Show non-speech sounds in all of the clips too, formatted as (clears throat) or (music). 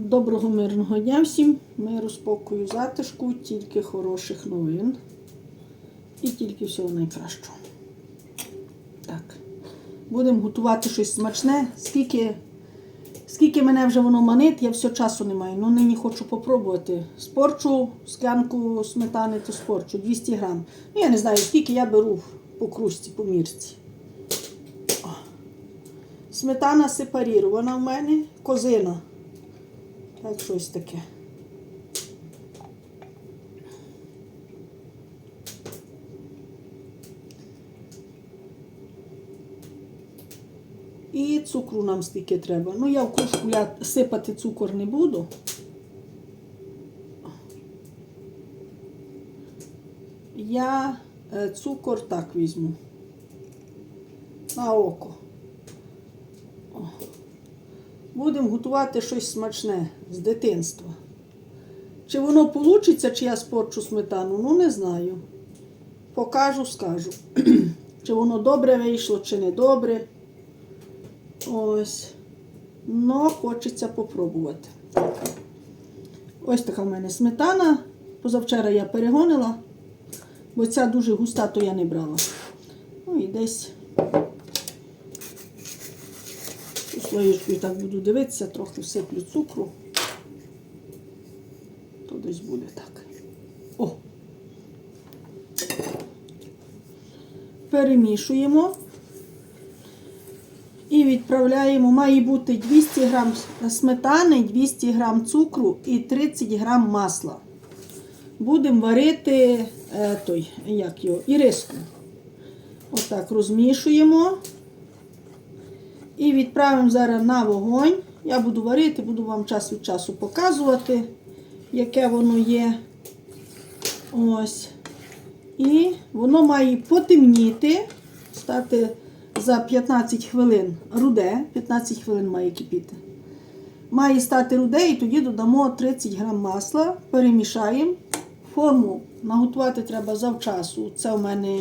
Доброго мирного дня всім, миру, спокою, затишку, тільки хороших новин і тільки всього найкращого. Так, будемо готувати щось смачне. Скільки, скільки мене вже воно манить, я все часу не маю. Ну нині хочу попробувати. Спорчу склянку сметани, то спорчу 200 грам. Ну, я не знаю, скільки я беру по кружці, по мірці. Сметана сепарірована в мене, козина. Так, щось таке. І цукру нам стільки треба. Ну, я в кружку я сипати цукор не буду. Я е, цукор так візьму. На око. Будемо готувати щось смачне з дитинства. Чи воно вийде, чи я спорчу сметану, ну не знаю. Покажу, скажу. (clears throat) чи воно добре вийшло, чи не добре. Ось. Но хочеться попробувати. Ось така в мене сметана. Позавчора я перегонила, бо ця дуже густа, то я не брала. Ну і десь слоєчкою так буду дивитися, трохи всиплю цукру. То десь буде так. О! Перемішуємо і відправляємо. Має бути 200 грам сметани, 200 грам цукру і 30 грам масла. Будемо варити е, той, як його, іриску. Отак розмішуємо. І відправимо зараз на вогонь. Я буду варити, буду вам час від часу показувати, яке воно є. Ось. І воно має потемніти, стати за 15 хвилин руде. 15 хвилин має кипіти. Має стати руде, і тоді додамо 30 грам масла, перемішаємо. Форму наготувати треба завчасу. Це у мене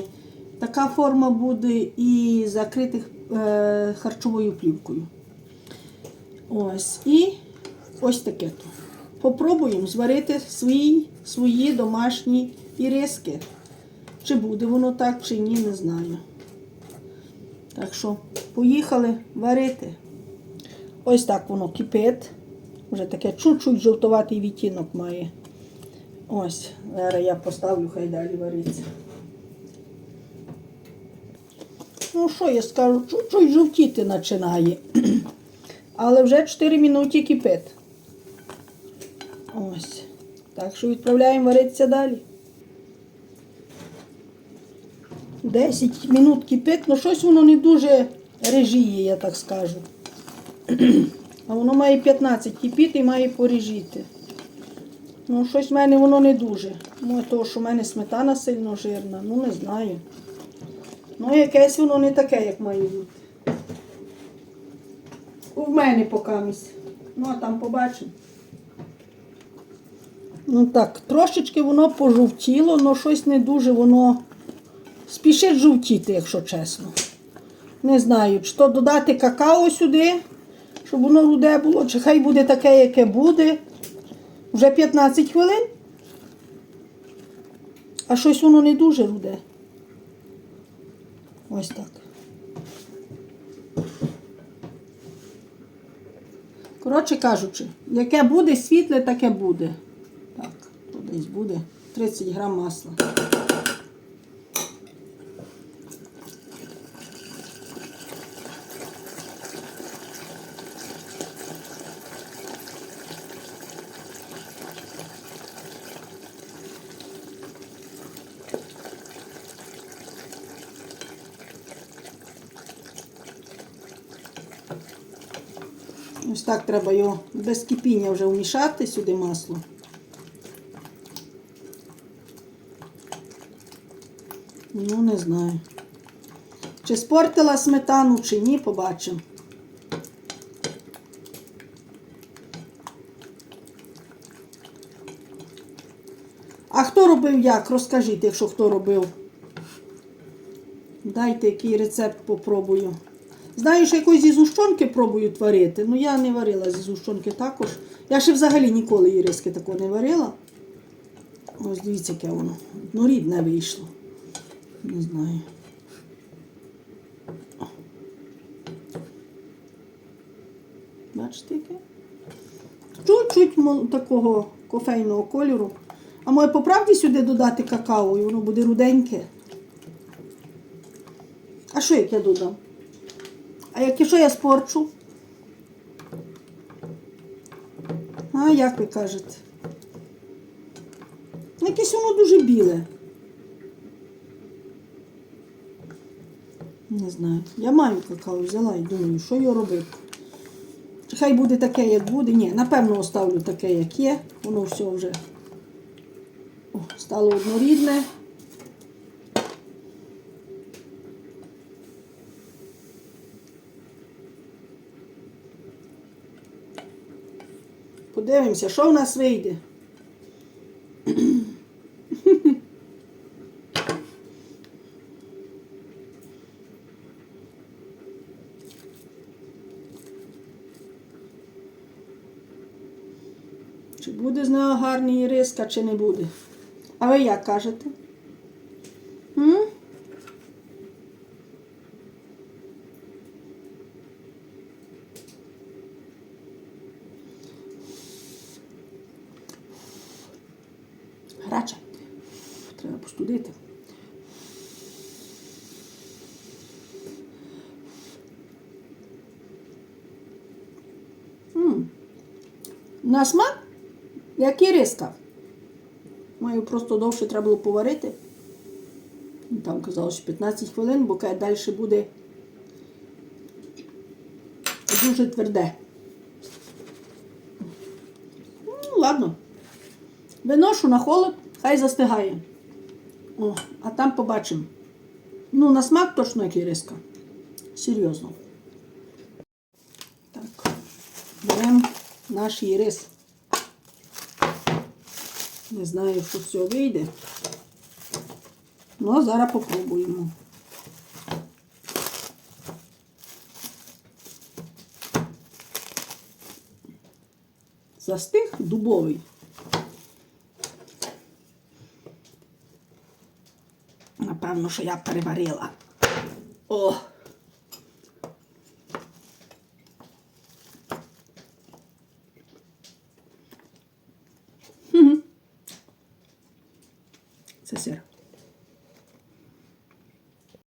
така форма буде і закритих е, харчовою плівкою. Ось. І ось таке то. Попробуємо зварити свої, свої домашні іриски. Чи буде воно так, чи ні, не знаю. Так що, поїхали варити. Ось так воно кипить. Вже таке чуть-чуть жовтуватий відтінок має. Ось, зараз я поставлю, хай далі вариться. Ну, що я скажу, чуть-чуть жовтіти починає. (clears throat) Але вже 4 минути кипить. Ось. Так що відправляємо варитися далі. 10 минут кипить, ну щось воно не дуже режіє, я так скажу. (clears throat) А воно має 15 кипіти і має поріжіти. Ну, щось в мене воно не дуже. Ну, того, що в мене сметана сильно жирна, ну не знаю. Ну, якесь воно не таке, як має бути. У мене покамість. Ну, а там побачимо. Ну так, трошечки воно пожовтіло, але щось не дуже воно спішить жовтіти, якщо чесно. Не знаю, чи то додати какао сюди, щоб воно руде було, чи хай буде таке, яке буде. Вже 15 хвилин. А щось воно не дуже руде. Ось так. Коротше кажучи, яке буде світле, таке буде. Так, тут десь буде 30 грам масла. Ось так треба його без кипіння вже вмішати сюди масло. Ну, не знаю. Чи спортила сметану, чи ні, побачимо. А хто робив як? Розкажіть, якщо хто робив. Дайте який рецепт попробую. Знаю, що якось зі зущонки пробують варити, але я не варила зі зущонки також. Я ще взагалі ніколи іриски такого не варила. Ось дивіться, яке воно. Однорідне вийшло. Не знаю. Бачите, яке? Чуть-чуть такого кофейного кольору. А може по правді сюди додати какао, і воно буде руденьке. А що як я додам? А як що я спорчу? А як ви кажете? Якесь воно дуже біле. Не знаю. Я маю какао взяла і думаю, що його робити. Хай буде таке, як буде. Ні, напевно, оставлю таке, як є. Воно все вже О, стало однорідне. Подивимося, що в нас вийде. Чи буде з нього гарний риска, чи не буде? А ви як кажете? Постудити. М. На смак, як іриска. Маю просто довше треба було поварити. Там казалось, що 15 хвилин, бо далі буде дуже тверде. Ну, ладно. Виношу на холод, хай застигає. О, а там побачимо. Ну, на смак точно як іриска. Серйозно. Так, беремо наш ірис. Не знаю, що з цього вийде. Ну, а зараз попробуємо. Застиг дубовий. Напевно, що я переварила. О!